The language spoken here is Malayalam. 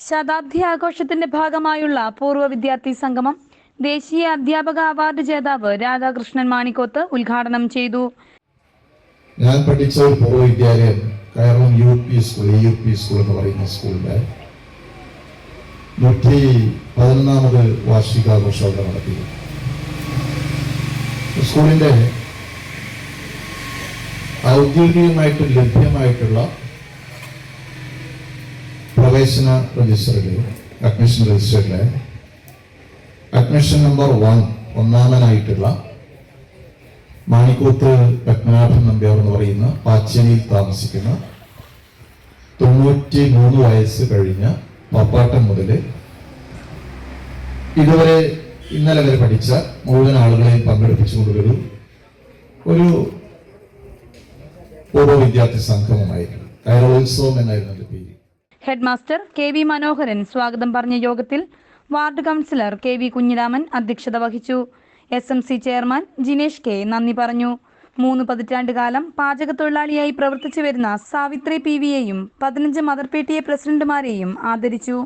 ശതാബ്ദി ആഘോഷത്തിന്റെ ഭാഗമായുള്ള പൂർവ വിദ്യാർത്ഥി സംഗമം ദേശീയ അധ്യാപക അവാർഡ് ജേതാവ് രാധാകൃഷ്ണൻ മാണിക്കോത്ത് ഉദ്ഘാടനം ചെയ്തു. ഞാൻ പഠിച്ച ഒരു പൂർവ വിദ്യാലയം Keralam U P school U P school എന്ന് പറയുന്ന സ്കൂളിന്റെ നൂറ്റി പതിനൊന്നാമത് വാർഷികാഘോഷം നടത്തി സ്കൂളിന്റെ ഔദ്യോഗികമായിട്ട് ലഭ്യമായിട്ടുള്ള പ്രവേശന രജിസ്റ്ററിൽ അഡ്മിഷൻ രജിസ്റ്ററിലെ. അഡ്മിഷൻ നമ്പർ വൺ ഒന്നാമനായിട്ടുള്ള മാണിക്കൂത്ത് പത്മനാഭൻ നമ്പ്യാർ എന്ന് പറയുന്ന പാച്ചേരിയിൽ താമസിക്കുന്ന തൊണ്ണൂറ്റി മൂന്ന് വയസ്സ് കഴിഞ്ഞ പപ്പാട്ടം മുതൽ ഇതുവരെ ഇന്നലെ വരെ പഠിച്ച മുഴുവൻ ആളുകളെയും പങ്കെടുപ്പിച്ചുകൊണ്ടൊരു ഒരു പൂർവ വിദ്യാർത്ഥി സംഗമമായിരുന്നു. കയറോത്സവം എന്നായിരുന്നു എന്റെ പേര്. Head master K V Manoharan സ്വാഗതം പറഞ്ഞ യോഗത്തിൽ ward councillor K V Kunhiraman അധ്യക്ഷത വഹിച്ചു. S M C chairman Jinesh K നന്ദി പറഞ്ഞു. മൂന്ന് പതിറ്റാണ്ട് കാലം പാചകത്തൊഴിലാളിയായി പ്രവർത്തിച്ചു വരുന്ന സാവിത്രി പി വിയെയും പതിനഞ്ച് മദർപേട്ടിയെ പ്രസിഡന്റുമാരെയും ആദരിച്ചു.